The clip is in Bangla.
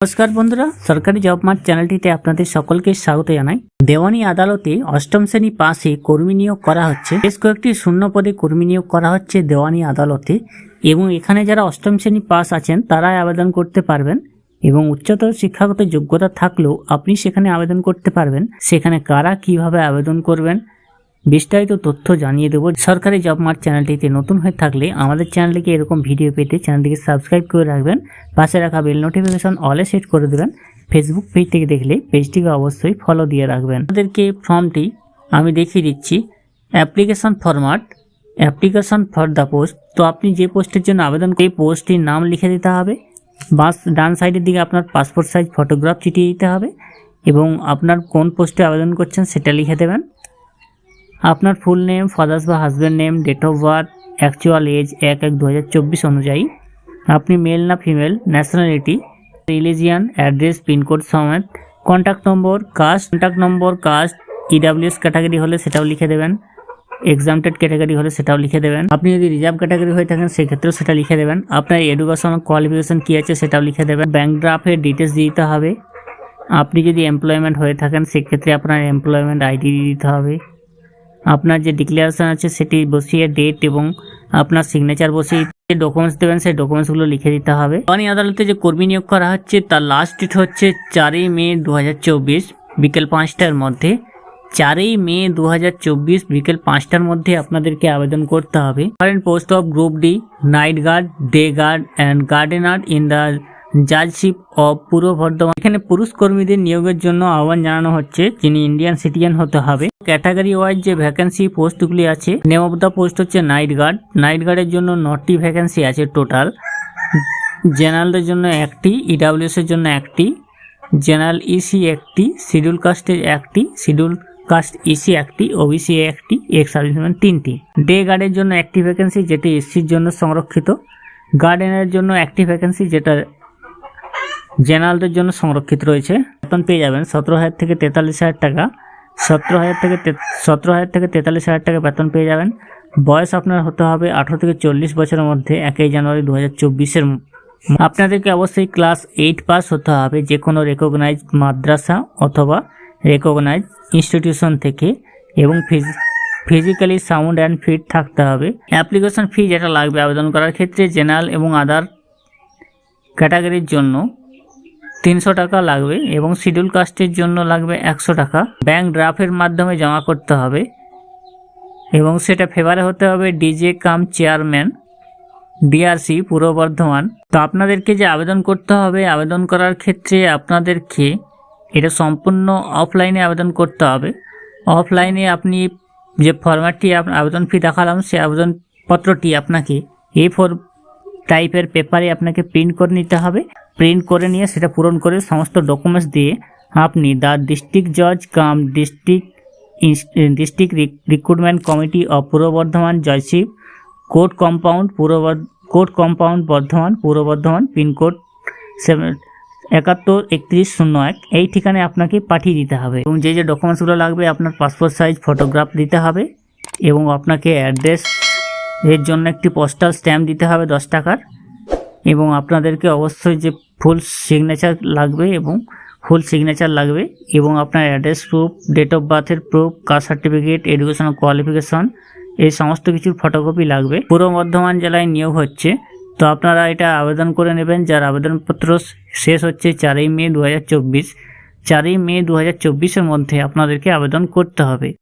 নমস্কার বন্ধুরা, সরকারি জব মার্ট চ্যানেলটিতে আপনাদের সকলকে স্বাগত জানাই। দেওয়ানি আদালতে অষ্টম শ্রেণি পাশে কর্মী নিয়োগ করা হচ্ছে। বেশ কয়েকটি শূন্য পদে কর্মী নিয়োগ করা হচ্ছে দেওয়ানি আদালতে এবং এখানে যারা অষ্টম শ্রেণি পাস আছেন, তারাই আবেদন করতে পারবেন এবং উচ্চতর শিক্ষাগত যোগ্যতা থাকলেও আপনি সেখানে আবেদন করতে পারবেন। সেখানে কারা কীভাবে আবেদন করবেন বিস্তারিত তথ্য জানিয়ে দেবো। সরকারি জব মার্ট চ্যানেলটিতে নতুন হয়ে থাকলে আমাদের চ্যানেলটিকে এরকম ভিডিও পেতে চ্যানেলটিকে সাবস্ক্রাইব করে রাখবেন। পাশে রাখা বেল নোটিফিকেশন অলে সেট করে দেবেন। ফেসবুক পেজ থেকে দেখলে পেজটিকে অবশ্যই ফলো দিয়ে রাখবেন। আমাদেরকে ফর্মটি আমি দেখিয়ে দিচ্ছি। Application format application for the post. তো আপনি যে পোস্টের জন্য আবেদন এই পোস্টটির নাম লিখে দিতে হবে। বাস ডান সাইডের দিকে আপনার পাসপোর্ট সাইজ, ফটোগ্রাফ চিটিয়ে দিতে হবে এবং আপনার কোন পোস্টে আবেদন করছেন সেটা লিখে দেবেন। আপনার ফুল নেম ফাদার্স বা husband name date of birth actual age এক এক দু অনুযায়ী। আপনি মেল না female nationality religion address pin code সমেত contact number caste contact number caste EWS category হলে সেটাও লিখে দেবেন। এক্সামটেড ক্যাটাগরি হলে সেটাও লিখে দেবেন। আপনি যদি রিজার্ভ ক্যাটাগরি হয়ে থাকেন, সেক্ষেত্রেও সেটা লিখে দেবেন। আপনার এডুকেশন কোয়ালিফিকেশন কী আছে সেটাও লিখে দেবেন। ব্যাঙ্ক ড্রাফের ডিটেলস দিতে হবে। আপনি যদি এমপ্লয়মেন্ট হয়ে থাকেন, সেক্ষেত্রে আপনার এমপ্লয়মেন্ট আইডি দিতে হবে। আপনার যে ডিক্লারেশন আছে সেটি বসিয়ে ডেট এবং আপনার সিগনেচার বসিয়ে যে ডকুমেন্টস দেবেন, সেই ডকুমেন্টসগুলো লিখে দিতে হবে। দেওয়ানি আদালতে যে কর্মী নিয়োগ করা হচ্ছে, তার লাস্ট ডেট হচ্ছে চারই মে দু হাজার চব্বিশ, বিকেল পাঁচটার মধ্যে। চারই মে দু হাজার চব্বিশ, বিকেল পাঁচটার মধ্যে আপনাদেরকে আবেদন করতে হবে। Current post of group D, night guard, day guard and gardener in the judgeship of Purba Bardhaman. এখানে পুরুষ কর্মীদের নিয়োগের জন্য আহ্বান জানানো হচ্ছে, যিনি ইন্ডিয়ান সিটিজেন হতে হবে। ক্যাটাগরি ওয়াইজ যে ভ্যাকেন্সি পোস্টগুলি আছে নেম অফ দ্য পোস্ট হচ্ছে নাইট গার্ড নাইট গার্ডের জন্য নটি ভ্যাকেন্সি আছে টোটাল জেনারেলদের জন্য একটি ইডাব্লিউএস এর জন্য একটি জেনারেল ইসি একটি শিডিউল কাস্টের একটি শিডিউল কাস্ট ইসি একটি ওবিসি একটি এক্স সার্ভিসম্যান তিনটি। ডে গার্ডের জন্য একটি ভ্যাকেন্সি যেটি এসসির জন্য সংরক্ষিত। গার্ডেনের জন্য একটি ভ্যাকেন্সি যেটা জেনারেলদের জন্য সংরক্ষিত রয়েছে। বেতন পেয়ে যাবেন সতেরো হাজার থেকে তেতাল্লিশ হাজার টাকা। সতেরো হাজার থেকে সতেরো হাজার থেকে তেতাল্লিশ হাজার টাকা বেতন পেয়ে যাবেন। বয়স আপনার হতে হবে আঠারো থেকে চল্লিশ বছরের মধ্যে একই জানুয়ারি দু হাজার চব্বিশের আপনাদেরকে অবশ্যই ক্লাস এইট পাস হতে হবে যে কোনো রেকগনাইজ মাদ্রাসা অথবা রেকগনাইজ ইনস্টিটিউশন থেকে এবং ফিজ ফিজিক্যালি সাউন্ড অ্যান্ড ফিট থাকতে হবে। অ্যাপ্লিকেশন ফি যেটা লাগবে আবেদন করার ক্ষেত্রে জেনারেল এবং আদার ক্যাটাগরির জন্য তিনশো টাকা লাগবে এবং শিডিউল কাস্টের জন্য লাগবে একশো টাকা। ব্যাংক ড্রাফের মাধ্যমে জমা করতে হবে এবং সেটা ফেভারে হতে হবে ডিজে কাম চেয়ারম্যান, ডিআরসি, পূর্ব বর্ধমান। তো আপনাদেরকে যে আবেদন করতে হবে, আবেদন করার ক্ষেত্রে আপনাদেরকে এটা সম্পূর্ণ অফলাইনে আবেদন করতে হবে। অফলাইনে আপনি যে ফরম্যাটটি আবেদন ফি দেখালাম সেই আবেদনপত্রটি আপনাকে এ ফোর টাইপের পেপারে আপনাকে প্রিন্ট করে নিতে হবে। প্রিন্ট করে নিয়ে সেটা পূরণ করে সমস্ত ডকুমেন্টস দিয়ে আপনি দ্য ডিস্ট্রিক্ট জজ cum district district recruitment committee of Purba Bardhaman judgeship court compound Purba court compound Bardhaman, Purba Bardhaman pin code seven একাত্তর, একত্রিশ, শূন্য এক। এই ঠিকানায় আপনাকে পাঠিয়ে দিতে হবে। এবং যে যে ডকুমেন্টসগুলো লাগবে, আপনার পাসপোর্ট সাইজ ফটোগ্রাফ দিতে হবে এবং আপনাকে অ্যাড্রেস এর জন্য একটি পোস্টাল স্ট্যাম্প দিতে হবে দশ টাকার। এবং আপনাদেরকে অবশ্যই যে ফুল সিগনেচার লাগবে এবং ফুল সিগনেচার লাগবে এবং আপনার address proof date of বার্থের proof caste certificate educational qualification এই সমস্ত কিছুর ফটোকপি লাগবে। পূর্ব বর্ধমান জেলায় নিয়োগ হচ্ছে। তো আপনারা এটা আবেদন করে নেবেন। যার আবেদনপত্র শেষ হচ্ছে চারই মে দু হাজার চব্বিশ। চারই মে দু হাজার চব্বিশের মধ্যে আপনাদেরকে আবেদন করতে হবে।